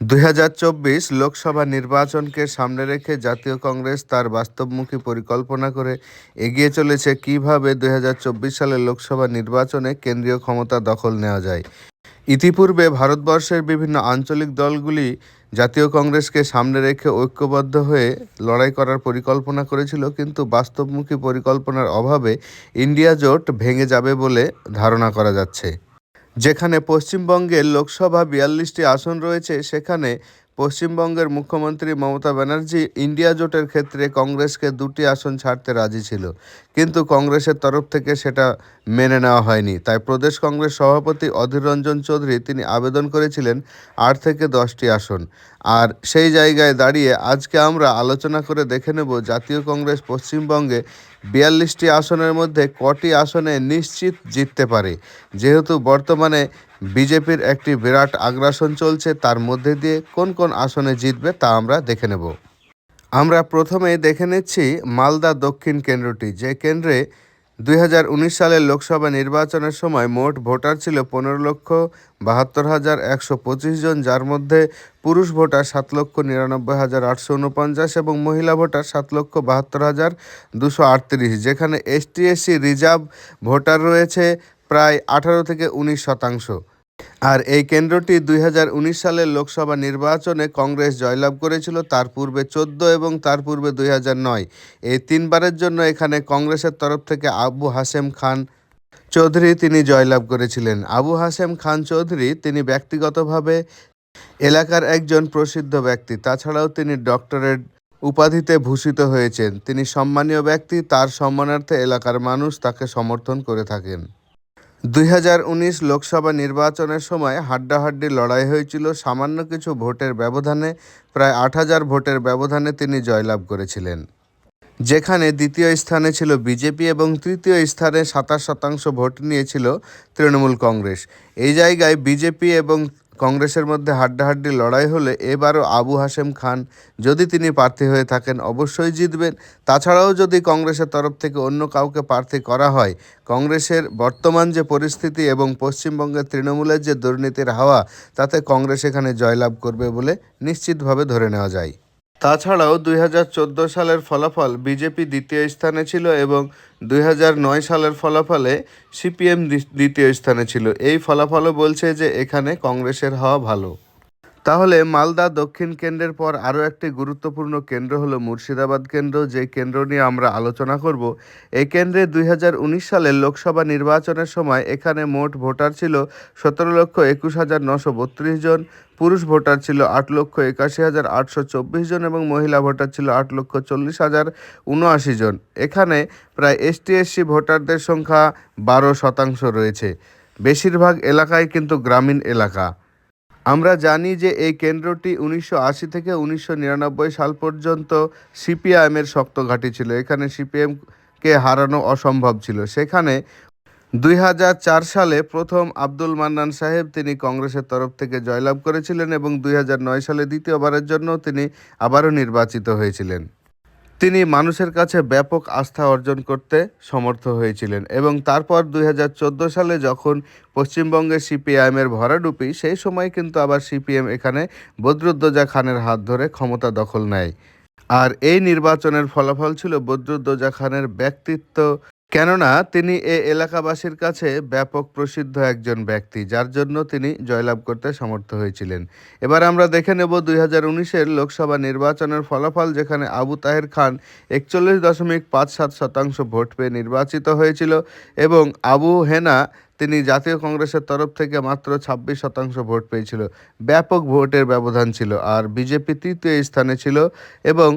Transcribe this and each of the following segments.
দুই হাজার চব্বিশ লোকসভা নির্বাচনকে সামনে রেখে জাতীয় কংগ্রেস তার বাস্তবমুখী পরিকল্পনা করে এগিয়ে চলেছে। কীভাবে দুই সালের লোকসভা নির্বাচনে কেন্দ্রীয় ক্ষমতা দখল নেওয়া যায়? ইতিপূর্বে ভারতবর্ষের বিভিন্ন আঞ্চলিক দলগুলি জাতীয় কংগ্রেসকে সামনে রেখে ঐক্যবদ্ধ হয়ে লড়াই করার পরিকল্পনা করেছিল, কিন্তু বাস্তবমুখী পরিকল্পনার অভাবে ইন্ডিয়া জোট ভেঙে যাবে বলে ধারণা করা যাচ্ছে। যেখানে পশ্চিমবঙ্গের লোকসভা বিয়াল্লিশটি আসন রয়েছে সেখানে পশ্চিমবঙ্গের মুখ্যমন্ত্রী মমতা ব্যানার্জি ইন্ডিয়া জোটের ক্ষেত্রে কংগ্রেসকে দুটি আসন ছাড়তে রাজি ছিল। কিন্তু কংগ্রেসের তরফ থেকে সেটা মেনে নেওয়া হয়নি। তাই প্রদেশ কংগ্রেস সভাপতি অধীর রঞ্জন চৌধুরী তিনি আবেদন করেছিলেন আট থেকে দশটি আসন। আর সেই জায়গায় দাঁড়িয়ে আজকে আমরা আলোচনা করে দেখে নেব জাতীয় কংগ্রেস পশ্চিমবঙ্গে বিয়াল্লিশটি আসনের মধ্যে কটি আসনে নিশ্চিত জিততে পারে। যেহেতু বর্তমানে বিজেপির একটি বিরাট আগ্রাসন চলছে, তার মধ্যে দিয়ে কোন কোন আসনে জিতবে তা আমরা দেখে নেব। আমরা প্রথমে দেখে নিচ্ছি মালদা দক্ষিণ কেন্দ্রটি, যে কেন্দ্রে দুই হাজার উনিশ সালের লোকসভা নির্বাচনের সময় মোট ভোটার ছিল পনেরো লক্ষ বাহাত্তর হাজার একশো পঁচিশ জন, যার মধ্যে পুরুষ ভোটার সাত লক্ষ নিরানব্বই হাজার আটশো উনপঞ্চাশ এবং মহিলা ভোটার সাত লক্ষ বাহাত্তর হাজার দুশো আটত্রিশ, যেখানে এসটি এসসি রিজার্ভ ভোটার রয়েছে প্রায় আঠারো থেকে উনিশ শতাংশ। আর এই কেন্দ্রটি দুই হাজার উনিশ সালের লোকসভা নির্বাচনে কংগ্রেস জয়লাভ করেছিল, তার পূর্বে চোদ্দ এবং তার পূর্বে দুই এই তিনবারের জন্য এখানে কংগ্রেসের তরফ থেকে আবু হাসেম খান চৌধুরী তিনি জয়লাভ করেছিলেন। আবু হাসেম খান চৌধুরী তিনি ব্যক্তিগতভাবে এলাকার একজন প্রসিদ্ধ ব্যক্তি, তাছাড়াও তিনি ডক্টরেট উপাধিতে ভূষিত হয়েছেন। তিনি সম্মানীয় ব্যক্তি, তার সম্মানার্থে এলাকার মানুষ তাকে সমর্থন করে থাকেন। দুই হাজার উনিশ লোকসভা নির্বাচনের সময় হাড্ডাহাড্ডি লড়াই হয়েছিল। সামান্য কিছু ভোটের ব্যবধানে, প্রায় আট হাজার ভোটের ব্যবধানে তিনি জয়লাভ করেছিলেন। যেখানে দ্বিতীয় স্থানে ছিল বিজেপি এবং তৃতীয় স্থানে সাতাশ শতাংশ ভোট নিয়েছিল তৃণমূল কংগ্রেস। এই জায়গায় বিজেপি এবং কংগ্রেসের মধ্যে হাড্ডাহাড্ডি লড়াই হলে এবারও আবু হাশেম খান যদি তিনি প্রার্থী হয়ে থাকেন অবশ্যই জিতবেন। তাছাড়াও যদি কংগ্রেসের তরফ থেকে অন্য কাউকে প্রার্থী করা হয়, কংগ্রেসের বর্তমান যে পরিস্থিতি এবং পশ্চিমবঙ্গের তৃণমূলের যে দুর্নীতির হাওয়া, তাতে কংগ্রেস এখানে জয়লাভ করবে বলে নিশ্চিতভাবে ধরে নেওয়া যায়। তাছাড়াও দুই হাজার চোদ্দ সালের ফলাফল বিজেপি দ্বিতীয় স্থানে ছিল এবং দুই হাজার নয় সালের ফলাফলে সিপিএম দ্বিতীয় স্থানে ছিল। এই ফলাফলও বলছে যে এখানে কংগ্রেসের হওয়া ভালো। তাহলে মালদা দক্ষিণ কেন্দ্রের পর আরও একটি গুরুত্বপূর্ণ কেন্দ্র হলো মুর্শিদাবাদ কেন্দ্র। যে কেন্দ্র নিয়ে আমরা আলোচনা করব, এই কেন্দ্রে দুই হাজার উনিশ সালের লোকসভা নির্বাচনের সময় এখানে মোট ভোটার ছিল সতেরো লক্ষ একুশ হাজার নশো বত্রিশ জন, পুরুষ ভোটার ছিল আট লক্ষ একাশি হাজার আটশো চব্বিশ জন এবং মহিলা ভোটার ছিল আট লক্ষ চল্লিশ হাজার উনআশি জন। এখানে প্রায় এসটি এসসি ভোটারদের সংখ্যা বারো শতাংশ রয়েছে। বেশিরভাগ এলাকায় কিন্তু গ্রামীণ এলাকা। আমরা জানি যে এই কেন্দ্রটি উনিশশো আশি থেকে উনিশশো নিরানব্বই সাল পর্যন্ত সিপিআইএমের শক্ত ঘাঁটি ছিল। এখানে সিপিএমকে হারানো অসম্ভব ছিল। সেখানে দুই সালে প্রথম আব্দুল মান্নান সাহেব তিনি কংগ্রেসের তরফ থেকে জয়লাভ করেছিলেন এবং দুই সালে দ্বিতীয়বারের জন্য তিনি আবারও নির্বাচিত হয়েছিলেন। তিনি মানুষের কাছে ব্যাপক আস্থা অর্জন করতে সমর্থ হয়েছিলেন এবং তারপর দুই হাজার চোদ্দ সালে যখন পশ্চিমবঙ্গে সিপিআইএমের ভরাডুপি, সেই সময় কিন্তু আবার সিপিএম এখানে বদরুদ্দোজা খানের হাত ধরে ক্ষমতা দখল নেয়। আর এই নির্বাচনের ফলাফল ছিল বদরুদ্দোজা খানের ব্যক্তিত্ব কেননা তিনি এ এলাকাবাসীর কাছে ব্যাপক প্রসিদ্ধ একজন ব্যক্তি, যার জন্য তিনি জয়লাভ করতে সমর্থ হয়েছিলেন। এবার আমরা দেখে নেব দুই হাজার উনিশের লোকসভা নির্বাচনের ফলাফল, যেখানে আবু তাহের খান একচল্লিশ দশমিক পাঁচ সাত শতাংশ ভোট পেয়ে নির্বাচিত হয়েছিল এবং আবু হেনা, তিনি জাতীয় কংগ্রেসের তরফ থেকে মাত্র ছাব্বিশ শতাংশ ভোট পেয়েছিল। ব্যাপক ভোটের ব্যবধান ছিল, আর বিজেপি তৃতীয় স্থানে ছিল এবং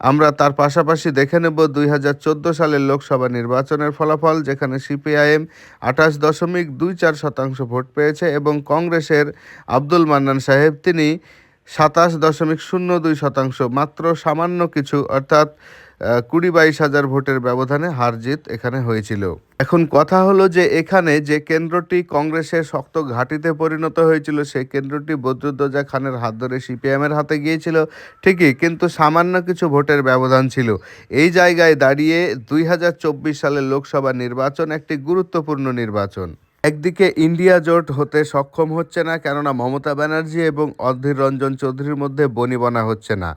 আমরা তার পাশাপাশি দেখে নেব দুই হাজার চোদ্দ সালের লোকসভা নির্বাচনের ফলাফল, যেখানে সিপিআইএম আঠাশ দশমিক দুই চার শতাংশ ভোট পেয়েছে এবং কংগ্রেসের আব্দুল মান্নান সাহেব, তিনি সাতাশ দশমিক শূন্য দুই শতাংশ। মাত্র সামান্য কিছু, অর্থাৎ কুড়ি বাইশ হাজার ভোটের ব্যবধানে হার জিত এখানে হয়েছিল। এখন কথা হলো যে, এখানে যে কেন্দ্রটি কংগ্রেসের শক্ত ঘাঁটিতে পরিণত হয়েছিল, সেই কেন্দ্রটি বদরুদ্দোজা খানের হাত ধরে সিপিএমের হাতে গিয়েছিল, ঠিকই, কিন্তু সামান্য কিছু ভোটের ব্যবধান ছিল। এই জায়গায় দাঁড়িয়ে দুই হাজার চব্বিশ সালের লোকসভা নির্বাচন একটি গুরুত্বপূর্ণ নির্বাচন। একদিকে ইন্ডিয়া জোট হতে সক্ষম হচ্ছে না, কেননা মমতা ব্যানার্জি এবং অধীর রঞ্জন চৌধুরীর মধ্যে বনিবনা হচ্ছে না।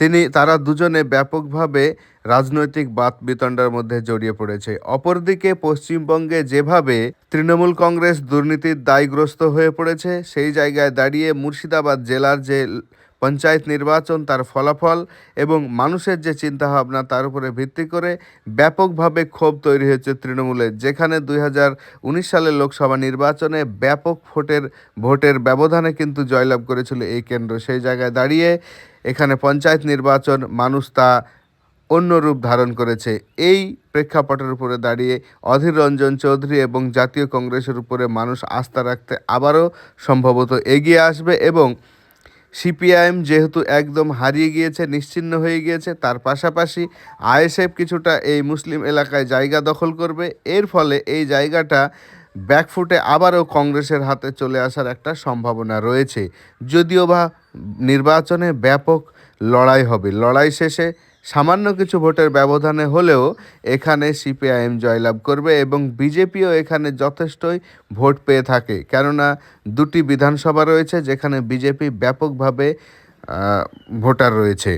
তিনি, তারা দুজনে ব্যাপকভাবে রাজনৈতিক বাত বিতণ্ডার মধ্যে জড়িয়ে পড়েছে। অপরদিকে পশ্চিমবঙ্গে যেভাবে তৃণমূল কংগ্রেস দুর্নীতির দায়গ্রস্ত হয়ে পড়েছে, সেই জায়গায় দাঁড়িয়ে মুর্শিদাবাদ জেলার যে পঞ্চায়েত নির্বাচন তার ফলাফল এবং মানুষের যে চিন্তাভাবনা তার উপরে ভিত্তি করে ব্যাপকভাবে ক্ষোভ তৈরি হয়েছে তৃণমূলের যেখানে দুই সালের লোকসভা নির্বাচনে ব্যাপক ভোটের ভোটের ব্যবধানে কিন্তু জয়লাভ করেছিল এই কেন্দ্র। সেই জায়গায় দাঁড়িয়ে এখানে পঞ্চায়েত নির্বাচন মানুষ তা অন্য রূপ ধারণ করেছে। এই প্রেক্ষাপটের উপরে দাঁড়িয়ে অধীর রঞ্জন চৌধুরী এবং জাতীয় কংগ্রেসের উপরে মানুষ আস্থা রাখতে আবারও সম্ভবত এগিয়ে আসবে এবং সিপিআইএম যেহেতু একদম হারিয়ে গিয়েছে, নিশ্চিন্ন হয়ে গিয়েছে, তার পাশাপাশি আইএসএফ কিছুটা এই মুসলিম এলাকায় জায়গা দখল করবে। এর ফলে এই জায়গাটা ব্যাকফুটে আবারও কংগ্রেসের হাতে চলে আসার একটা সম্ভাবনা রয়েছে। যদিও বা নির্বাচনে ব্যাপক লড়াই হবে। লড়াই শেষে সামান্য কিছু ভোটের ব্যবধানে হলেও এখানে সিপিআইএম জয়লাভ করবে এবং বিজেপিও এখানে যথেষ্টই ভোট পেয়ে থাকে। কেননা দুটি বিধানসভা রয়েছে যেখানে বিজেপি ব্যাপকভাবে ভোটার রয়েছে।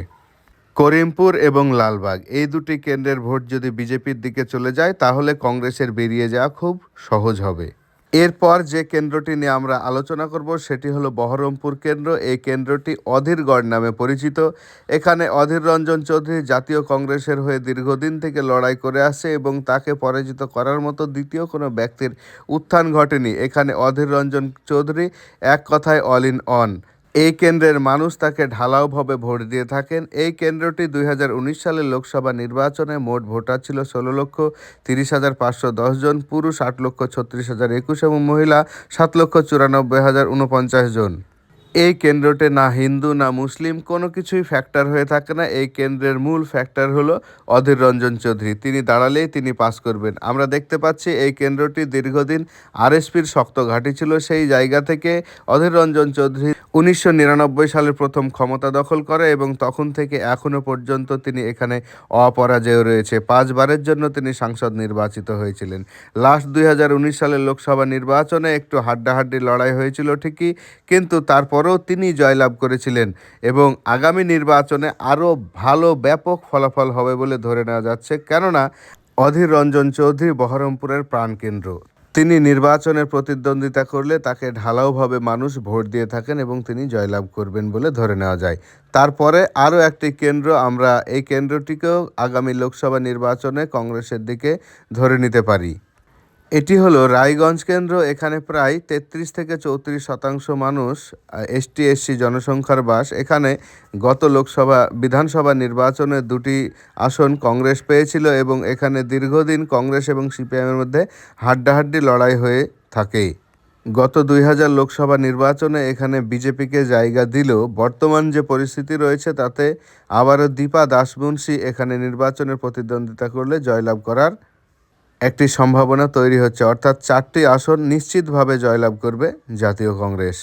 করিমপুর এবং লালবাগ, এই দুটি কেন্দ্রের ভোট যদি বিজেপির দিকে চলে যায়, তাহলে কংগ্রেসের বেরিয়ে যাওয়া খুব সহজ হবে। এরপর যে কেন্দ্রটি নিয়ে আমরা আলোচনা করব, সেটি হলো বহরমপুর কেন্দ্র। এই কেন্দ্রটি অধীরগড় নামে পরিচিত। এখানে অধীর রঞ্জন চৌধুরী জাতীয় কংগ্রেসের হয়ে দীর্ঘদিন থেকে লড়াই করে আসে এবং তাকে পরাজিত করার মতো দ্বিতীয় কোনো ব্যক্তির উত্থান ঘটেনি। এখানে অধীর রঞ্জন চৌধুরী এক কথায় অল ইন অন এই কেন্দ্রের মানুষ তাকে ঢালাওভাবে ভোট দিয়ে থাকেন। এই কেন্দ্রটি দুই হাজার উনিশ সালের লোকসভা নির্বাচনে মোট ভোটার ছিল ষোলো লক্ষ তিরিশ হাজার পাঁচশো জন, পুরুষ আট লক্ষ ছত্রিশ হাজার একুশ এবং মহিলা সাত লক্ষ চুরানব্বই হাজার উনপঞ্চাশ জন। এই কেন্দ্রতে না হিন্দু, না মুসলিম, কোনো কিছুই ফ্যাক্টর হয়ে থাকে না। এই কেন্দ্রের মূল ফ্যাক্টর হলো অধীর রঞ্জন চৌধুরী। তিনি দাঁড়ালেই তিনি পাস করবেন। আমরা দেখতে পাচ্ছি এই কেন্দ্রটি দীর্ঘদিন আরএসপির শক্ত ঘাঁটি ছিল। সেই জায়গা থেকে অধীর রঞ্জন চৌধুরী উনিশশো নিরানব্বই সালে প্রথম ক্ষমতা দখল করে এবং তখন থেকে এখনও পর্যন্ত তিনি এখানে অপরাজেয় রয়েছে। পাঁচবারের জন্য তিনি সাংসদ নির্বাচিত হয়েছিলেন। লাস্ট দুই হাজার উনিশ সালের লোকসভা নির্বাচনে একটু হাড্ডাহাড্ডি লড়াই হয়েছিল ঠিকই, কিন্তু তারপরেও তিনি জয়লাভ করেছিলেন এবং আগামী নির্বাচনে আরও ভালো ব্যাপক ফলাফল হবে বলে ধরে নেওয়া যাচ্ছে। কেননা, অধীর রঞ্জন চৌধুরী বহরমপুরের প্রাণকেন্দ্র। তিনি নির্বাচনে প্রতিদ্বন্দ্বিতা করলে তাকে ঢালাওভাবে মানুষ ভোট দিয়ে থাকেন এবং তিনি জয়লাভ করবেন বলে ধরে নেওয়া যায়। তারপরে আরও একটি কেন্দ্র আমরা এই কেন্দ্রটিকেও আগামী লোকসভা নির্বাচনে কংগ্রেসের দিকে ধরে নিতে পারি। এটি হলো রায়গঞ্জ কেন্দ্র। এখানে প্রায় তেত্রিশ থেকে চৌত্রিশ শতাংশ মানুষ এসটি এসসি জনসংখ্যার বাস। এখানে গত লোকসভা, বিধানসভা নির্বাচনে দুটি আসন কংগ্রেস পেয়েছিল এবং এখানে দীর্ঘদিন কংগ্রেস এবং সিপিএমের মধ্যে হাড্ডাহাড্ডি লড়াই হয়ে থাকে। গত দুই হাজার লোকসভা নির্বাচনে এখানে বিজেপিকে জায়গা দিলেও বর্তমান যে পরিস্থিতি রয়েছে, তাতে আবারও দীপা দাসমুন্সি এখানে নির্বাচনের প্রতিদ্বন্দ্বিতা করলে জয়লাভ করার একটি সম্ভাবনা তৈরি হচ্ছে অর্থাৎ চারটি আসন নিশ্চিতভাবে জয়লাভ করবে জাতীয় কংগ্রেস।